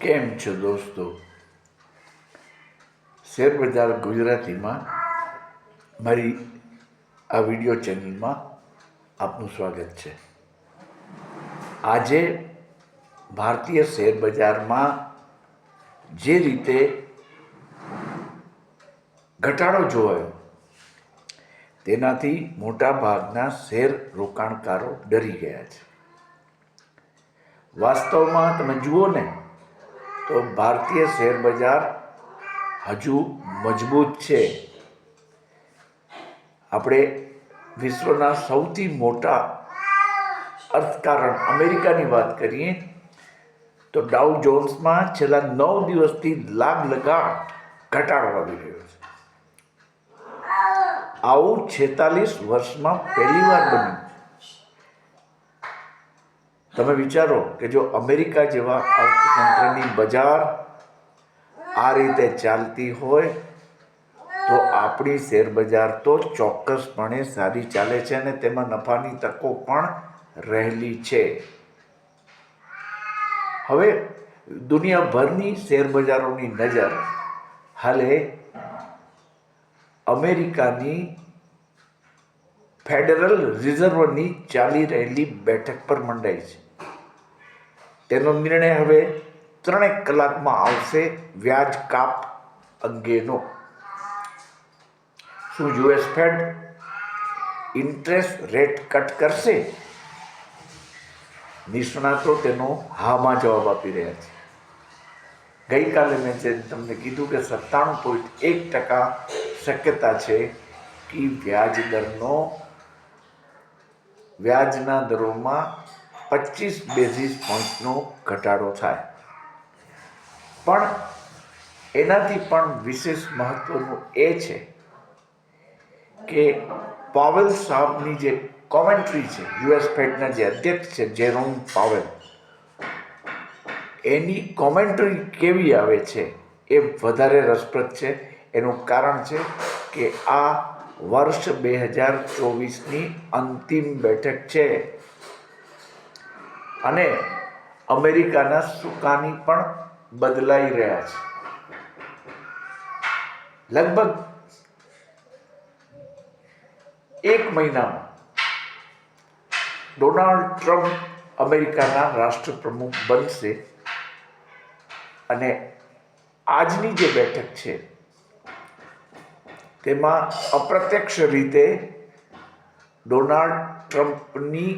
કેમ છો દોસ્તો? શેરબજાર ગુજરાતીમાં મારી આ વીડિયો ચેનલમાં આપનું સ્વાગત છે. આજે ભારતીય શેરબજારમાં જે રીતે ઘટાડો જોવાયો, તેનાથી મોટા ભાગના શેર રોકાણકારો ડરી ગયા છે. વાસ્તવમાં તમે જુઓ ને તો ભારતીય શેર બજાર હજુ મજબૂત છે. આપણે વિશ્વના સૌથી મોટા અર્થકારણ અમેરિકાની વાત કરીએ, તો ડાઉ જોન્સમાં છેલ્લા નવ દિવસથી લાગ લગાટ ઘટાડો આવી રહ્યો છે. આવું છેતાલીસ વર્ષમાં પહેલીવાર બન્યું. તમે વિચારો કે જો અમેરિકા જેવા અર્થતંત્રની બજાર આ રીતે ચાલતી હોય, તો આપણી શેર બજાર તો ચોક્કસપણે સારી ચાલે છે અને તેમાં નફાની તકો પણ રહેલી છે. હવે, દુનિયાભરની શેરબજારોની નજર હાલે અમેરિકાની ફેડરલ રિઝર્વની ચાલી રહેલી બેઠક પર મંડાઈ છે. તેનો નિર્ણય હવે ત્રણેક કલાકમાં આવશે વ્યાજ કાપ અંગેનો. શું US fed interest rate cut કરશે? નિષ્ણાતો તેનો હામાં જવાબ આપી રહ્યા છે. ગઈકાલે મેં જે તમને કીધું કે સત્તાણું પોઈન્ટ એક ટકા શક્યતા છે કે વ્યાજ દરનો વ્યાજના દરોમાં પચીસ બેઝિસ પોઈન્ટનો ઘટાડો થાય. પણ એનાથી પણ વિશેષ મહત્વનું એ છે કે પાવેલ સાહેબની જે કોમેન્ટ્રી છે યુએસ ફેડના જે અધ્યક્ષ છે, જેરોમ પાવેલ, એની કોમેન્ટ્રી કેવી આવે છે એ વધારે રસપ્રદ છે. એનું કારણ છે કે આ વર્ષ બે હજાર ચોવીસની અંતિમ બેઠક છે. અને અમેરિકાના સુકાની પણ બદલાઈ રહ્યા છે. લગભગ એક મહિનામાં ડોનાલ્ડ ટ્રમ્પ અમેરિકાના રાષ્ટ્રપ્રમુખ બનશે અને આજની જે બેઠક છે, તેમાં અપ્રત્યક્ષ રીતે ડોનાલ્ડ ટ્રમ્પની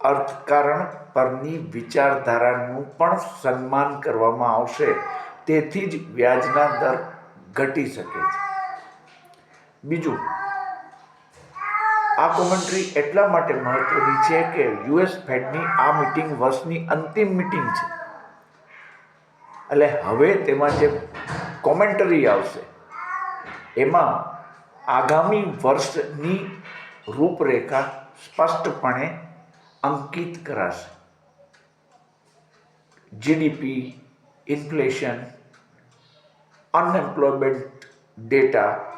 અર્થકારણ પરની વિચારધારાનું પણ સન્માન કરવામાં આવશે. તેથી જ વ્યાજના દર ઘટી શકે છે. બીજું, આ કોમેન્ટ્રી એટલા માટે મહત્વની છે કે યુએસ ફેડની આ મિટિંગ વર્ષની અંતિમ મીટિંગ છે. એટલે હવે તેમાં જે કોમેન્ટરી આવશે, એમાં આગામી વર્ષની રૂપરેખા સ્પષ્ટપણે અંકિત કરાશે. GDP inflation unemployment data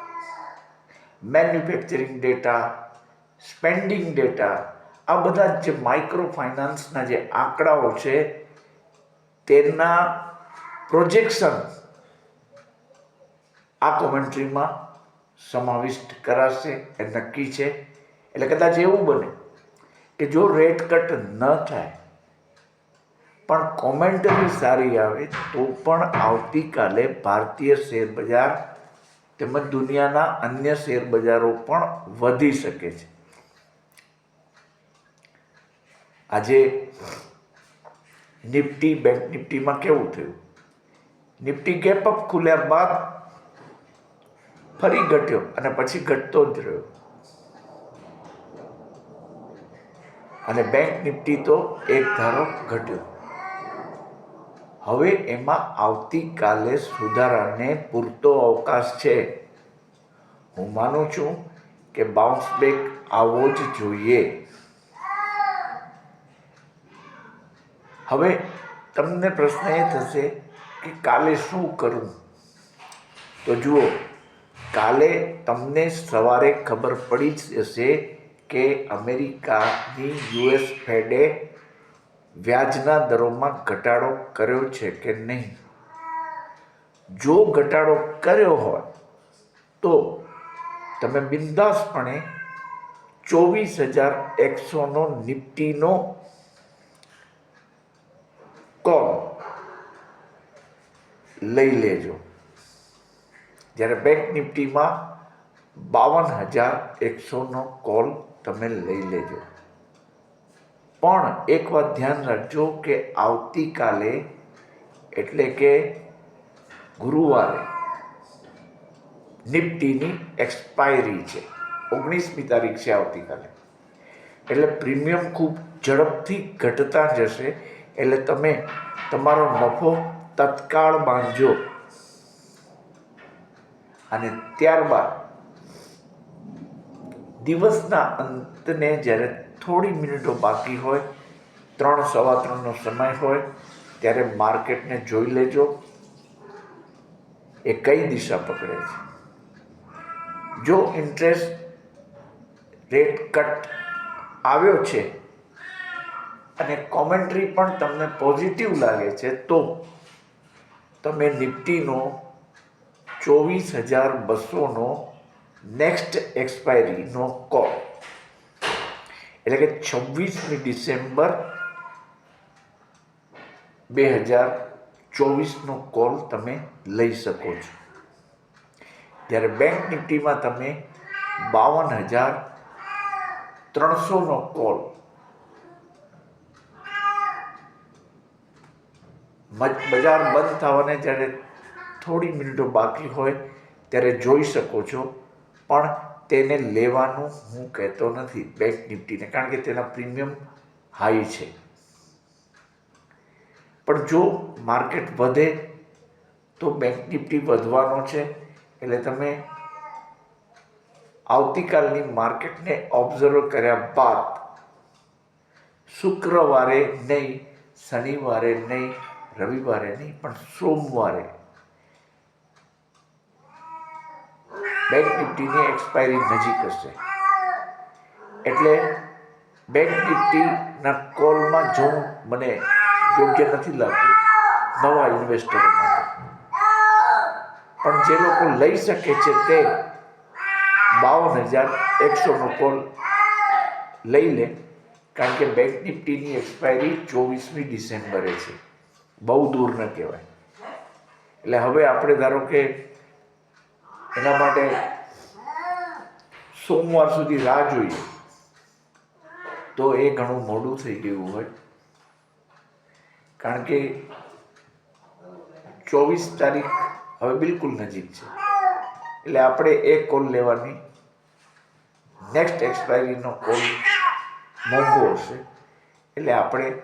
manufacturing data spending data આ બધા જે માઇક્રો ફાઇનાન્સના જે આંકડાઓ છે, તેના પ્રોજેક્શન આ કોમેન્ટ્રીમાં સમાવિષ્ટ કરાશે એ નક્કી છે. એટલે કદાચ એવું બને કે જો રેટ કટ ન થાય પણ કોમેન્ટરી સારી આવે તો પણ આવતીકાલે ભારતીય શેર બજાર તેમજ દુનિયાના અન્ય શેર બજારો પણ વધી શકે છે. આજે નિફ્ટી, બેંક નિફ્ટીમાં કેવું થયું? નિફ્ટી ગેપ અપ ખુલ્યા બાદ ફરી ઘટ્યો અને પછી ઘટતો જ રહ્યો. અને બેંક નિફ્ટી તો એક ધારો ઘટ્યો. હવે એમાં આવતીકાલે સુધારાને પૂરતો અવકાશ છે. હું માનું છું કે બાઉન્સ બેક આવવો જ જોઈએ. હવે તમને પ્રશ્ન એ થશે કે કાલે શું કરવું તો જુઓ, કાલે તમને સવારે ખબર પડી જ જશે કે અમેરિકાની યુએસ ફેડે વ્યાજના દરોમાં ઘટાડો કર્યો છે કે નહીં? જો ઘટાડો કર્યો હોય, તો તમે બિંદાસપણે ચોવીસ હજાર એકસોનો નિફ્ટીનો કોલ લઈ લેજો. જ્યારે બેંક નિફ્ટીમાં બાવન હજાર એકસોનો કોલ તમે લઈ લેજો. પણ એક વાત ધ્યાન રાખજો કે આવતીકાલે એટલે કે ગુરુવારે નિફ્ટીની એક્સપાયરી છે. ઓગણીસમી તારીખ છે આવતીકાલે. એટલે પ્રીમિયમ ખૂબ ઝડપથી ઘટતા જશે. એટલે તમે તમારો નફો તત્કાળ બાંધજો. અને ત્યારબાદ દિવસના અંતને જ્યારે થોડી મિનિટો બાકી હોય, ત્રણ સવા ત્રણનો સમય હોય, ત્યારે માર્કેટને જોઈ લેજો. એ કઈ દિશા પકડે છે? જો ઇન્ટરેસ્ટ રેટ કટ આવ્યો છે અને કોમેન્ટ્રી પણ તમને પોઝિટિવ લાગે છે, તો તમે નિફ્ટીનો ચોવીસ હજાર બસોનો નેક્સ્ટ એક્સપાયરીનો કોલ એટલે કે છવ્વીસમી ડિસેમ્બર બે હજાર ચોવીસનો કોલ તમે લઈ શકો છો. જ્યારે બેંક નિફ્ટીમાં તમે બાવન હજાર ત્રણસોનો કોલ બજાર બંધ થવાને જ્યારે થોડી મિનિટો બાકી હોય ત્યારે જોઈ શકો છો. પણ તેને લેવાનું હું કહેતો નથી બેંક નિફ્ટીને કારણ કે તેના પ્રીમિયમ હાઈ છે. પણ જો માર્કેટ વધે, તો બેંક નિફ્ટી વધવાનો છે. એટલે તમે આવતીકાલની માર્કેટને ઓબ્ઝર્વ કર્યા બાદ, શુક્રવારે નહીં, શનિવારે નહીં, રવિવારે નહીં, પણ સોમવારે બેંક નિફ્ટીની એક્સપાયરી નજીક હશે. એટલે બેંક નિફ્ટીના કોલમાં જો મને યોગ્ય નથી લાગતું, નવા ઇન્વેસ્ટરો પણ જે લોકો લઈ શકે છે તે બાવન હજાર એકસોનો કોલ લઈ લે, કારણ કે બેંક નિફ્ટીની એક્સપાયરી ચોવીસમી ડિસેમ્બરે છે. બહુ દૂર ન કહેવાય. એટલે હવે આપણે ધારો કે એના માટે સોમવાર સુધી રાહ જોઈએ. તો એ ઘણું મોડું થઈ ગયું હોય. કારણ કે ચોવીસ તારીખ હવે બિલકુલ નજીક છે. એટલે આપણે એ કોલ લેવાની. નેક્સ્ટ એક્સપાયરીનો કોલ મોંઘો હશે. એટલે આપણે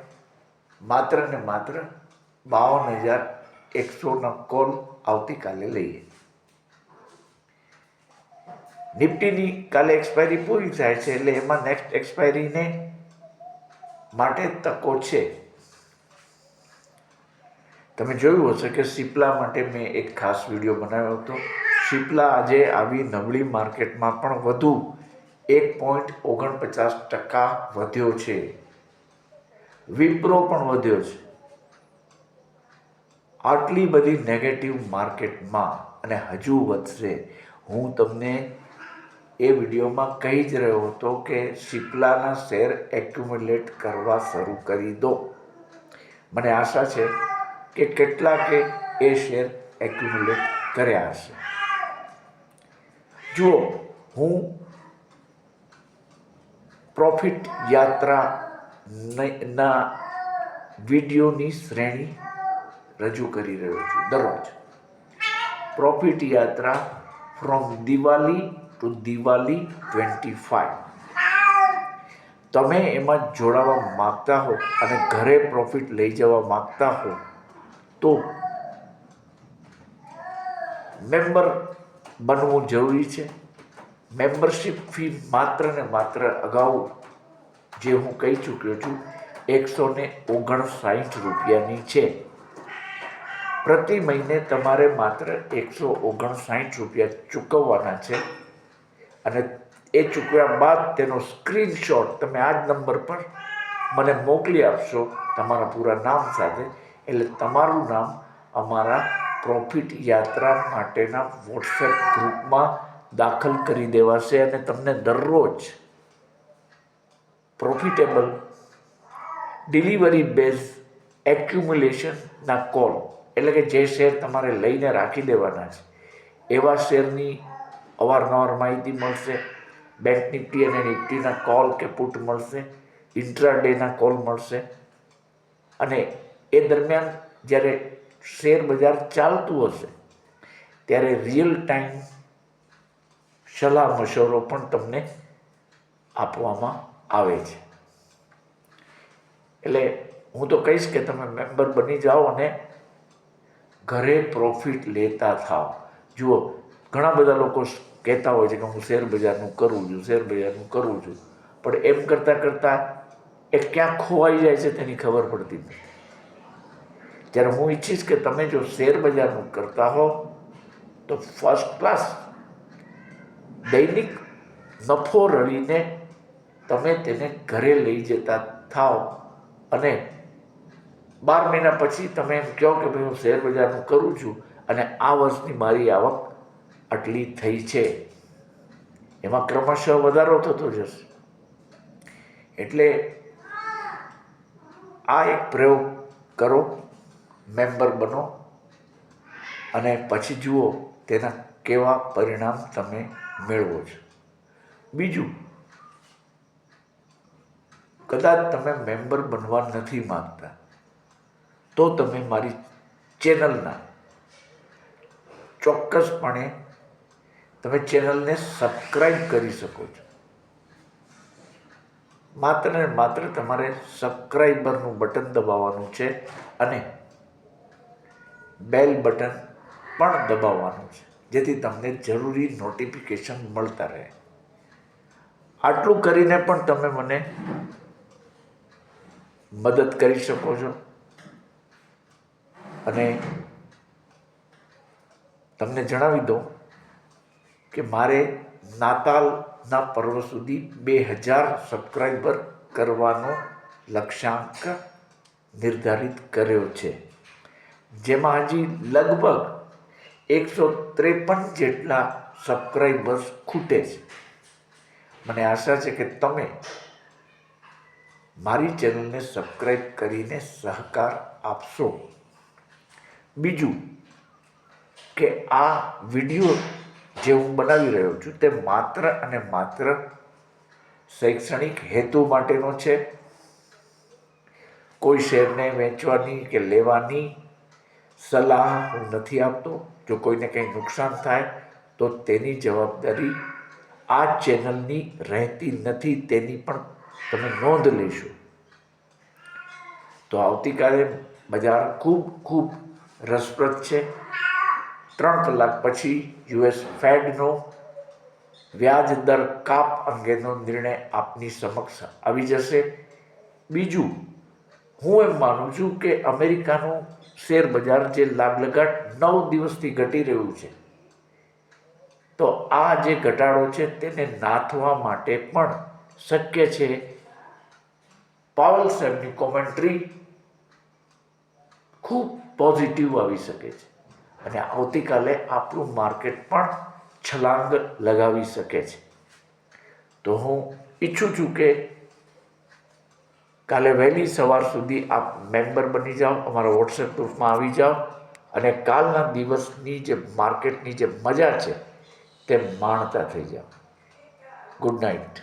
માત્ર ને માત્ર બાવન હજાર એકસોનો કોલ આવતીકાલે લઈએ. નિફ્ટીની કાલે એક્સપાયરી પૂરી થાય છે એટલે એમાં નેક્સ્ટ એક્સપાયરીને માટે તકો છે. તમે જોયું હશે કે સિપ્લા માટે મેં એક ખાસ વીડિયો બનાવ્યો હતો. સિપ્લા આજે આવી નબળી માર્કેટમાં પણ વધુ એક પોઈન્ટ ઓગણપચાસ ટકા વધ્યો છે. વિપ્રો પણ વધ્યો છે. આટલી બધી નેગેટિવ માર્કેટમાં અને હજુ વધશે. હું તમને એ વિડીયોમાં કહી જ રહ્યો હતો કે સિપ્લાના શેર એક્યુમ્યુલેટ કરવા શરૂ કરી દો. મને આશા છે કે કેટલાકે એ શેર એક્યુમ્યુલેટ કર્યા હશે. જુઓ, હું પ્રોફિટ યાત્રા ના વિડીયોની શ્રેણી રજૂ કરી રહ્યો છું દરરોજ. પ્રોફિટ યાત્રા from Diwali to Diwali twenty five તમે એમાં જોડાવા માગતા હો અને ઘરે પ્રોફિટ લઈ જવા માગતા હો, તો મેમ્બર બનવું જરૂરી છે. મેમ્બરશિપ ફી માત્ર ને માત્ર અગાઉ જે હું કહી ચૂક્યો છું, એકસો ને ઓગણસાઠ રૂપિયાની છે. પ્રતિ મહિને તમારે માત્ર એકસો ઓગણસાઠ રૂપિયા ચૂકવવાના છે. અને એ ચૂકવ્યા બાદ તેનો સ્ક્રીનશોટ તમે આ જ નંબર પર મને મોકલી આપશો તમારા પૂરા નામ સાથે, એટલે તમારું નામ અમારા પ્રોફિટ યાત્રા માટેના વોટ્સએપ ગ્રુપમાં દાખલ કરી દેવાશે અને તમને દરરોજ પ્રોફિટેબલ ડિલિવરી બેઝ એક્યુમ્યુલેશનના કોલ એટલે કે જે શેર તમારે લઈને રાખી દેવાના છે, એવા શેરની અવારનવાર માહિતી મળશે. બેંક નિફ્ટી અને નિફ્ટીના કોલ કે પુટ મળશે. ઇન્ટ્રાડેના કોલ મળશે. અને એ દરમિયાન જ્યારે શેર બજાર ચાલતું હશે, ત્યારે રિયલ ટાઈમ સલાહ મશવરો પણ તમને આપવામાં આવે છે. એટલે હું તો કહીશ કે તમે મેમ્બર બની જાઓ અને ઘરે પ્રોફિટ લેતા થાઓ. જુઓ, ઘણા બધા લોકો કહેતા હોય છે કે હું શેર બજારનું કરું છું, શેર બજારનું કરું છું. પણ એમ કરતાં કરતાં એ ક્યાં ખોવાઈ જાય છે તેની ખબર પડતી નથી. જ્યારે હું ઈચ્છીશ કે તમે જો શેર બજારનું કરતા હો, તો ફર્સ્ટ ક્લાસ દૈનિક નફો રળીને તમે તેને ઘરે લઈ જતા થાવ અને બાર મહિના પછી તમે એમ કહો કે ભાઈ હું શેર બજારનું કરું છું અને આ વર્ષની મારી આવક આટલી થઈ છે. એમાં ક્રમશઃ વધારો થતો જશે. એટલે આ એક પ્રયોગ કરો, મેમ્બર બનો અને પછી જુઓ તેના કેવા પરિણામ તમે મેળવો છો. બીજું, કદાચ તમે મેમ્બર બનવા નથી માંગતા, તો તમે મારી ચેનલના ચોક્કસપણે તમે ચેનલને સબસ્ક્રાઈબ કરી શકો છો. માત્ર ને માત્ર તમારે સબસ્ક્રાઈબરનું બટન દબાવવાનું છે અને બેલ બટન પણ દબાવવાનું છે, જેથી તમને જરૂરી નોટિફિકેશન મળતા રહે. આટલું કરીને પણ તમે મને મદદ કરી શકો છો અને તમને જણાવી દઉં કે મારે નાતાલના પર્વ સુધી બે હજાર સબસ્ક્રાઈબર કરવાનો લક્ષ્યાંક નિર્ધારિત કર્યો છે. જેમાં હજી લગભગ એકસો ત્રેપન જેટલા સબસ્ક્રાઈબર્સ ખૂટે છે. મને આશા છે કે તમે મારી ચેનલને સબસ્ક્રાઈબ કરીને સહકાર આપશો. બીજું કે આ વીડિયો જે હું બનાવી રહ્યો છું તે માત્ર અને માત્ર શૈક્ષણિક હેતુ માટેનો છે. કોઈ શેરને વેચવાની કે લેવાની સલાહ હું નથી આપતો. જો કોઈને કંઈ નુકસાન થાય, તો તેની જવાબદારી આ ચેનલની રહેતી નથી, તેની પણ તમે નોંધ લેશો. તો આવતીકાલે બજાર ખૂબ ખૂબ રસપ્રદ છે. ત્રણ કલાક પછી યુએસ ફેડનો વ્યાજ દર કાપ અંગેનો નિર્ણય આપની સમક્ષ આવી જશે. બીજું, હું એમ માનું છું કે અમેરિકાનું શેર બજાર જે લાગલગાટ નવ દિવસથી ઘટી રહ્યું છે, તો આ જે ઘટાડો છે તેને નાથવા માટે પણ શક્ય છે. પાવલ સાહેબની કોમેન્ટ્રી ખૂબ પોઝિટિવ આવી શકે છે. અને આવતીકાલે આપણું માર્કેટ પણ છલાંગ લગાવી શકે છે. તો હું ઈચ્છું છું કે કાલે વહેલી સવાર સુધી આપ મેમ્બર બની જાઓ, અમારા વોટ્સએપ ગ્રુપમાં આવી જાઓ અને કાલના દિવસની જે માર્કેટની જે મજા છે તે માણતા થઈ જાઓ. Good night